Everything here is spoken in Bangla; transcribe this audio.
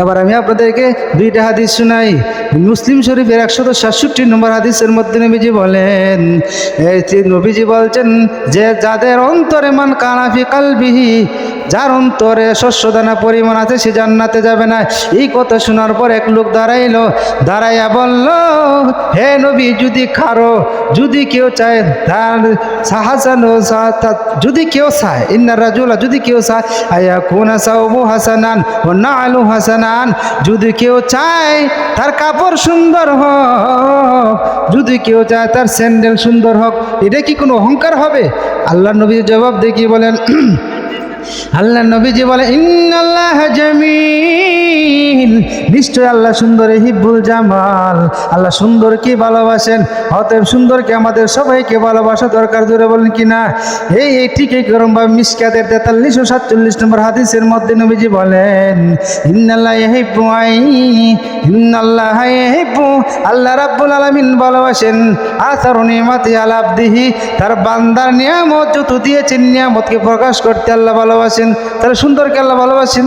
এবার আমি আপনাদেরকে দুইটা হাদিস শোনাই। মুসলিম শরীফের একশত সাতষট্টি নম্বর হাদিসের মধ্যে নবীজি বলেন নবীজি বলছেন যে যাদের অন্তরে মান কানাফি কালবিহি, যার অন্তরে শস্যদানা পরিমাণ আছে সে জান্নাতে যাবে না। এই কথা শোনার পর এক লোক দাঁড়াইলো, দাঁড়াইয়া বলল, হে নবী, যদি খারো, যদি কেউ চায় তার সাহাসানো যদি কেউ চায়, ইন্নার রাজুলা যদি কেউ চায় আয়া সাউবু হাসানান ও না আলু হাসানান যদি কেউ চায় তার কাপড় সুন্দর হোক, যদি কেউ চায় তার স্যান্ডেল সুন্দর হোক, এটা কি কোনো অহংকার হবে? আল্লাহ নবী জবাব দেখিয়ে বলেন? আল্লাহ নবীজি বলে ইন্নাল্লাহ নিশ্চয় আল্লাহ সুন্দর হিব্বুল জামাল। আল্লাহ সুন্দর সুন্দরকে ভালোবাসেন? অতএব সুন্দরকে আমাদের সবাইকে ভালোবাসা দরকার? জোরে বলেন কি না? এই এই ঠিক এই করম বা মিসকাদের তেতাল্লিশ ও সাতচল্লিশ নম্বর হাদিসের মধ্যে নবীজি বলেন, ইন্নাল্লাহ হিব্বু আই, ইন্নাল্লাহ হিব্বু আল্লাহ রাব্বুল আলামিন ভালোবাসেন, আসার নিয়ামতি আলাবদিহি তার বান্দার নিয়ামত যত দিয়েছেন, নিয়ামতকে প্রকাশ করতে আল্লাহ ভালোবাসেন। তাহলে সুন্দরকে আল্লাহ ভালোবাসেন?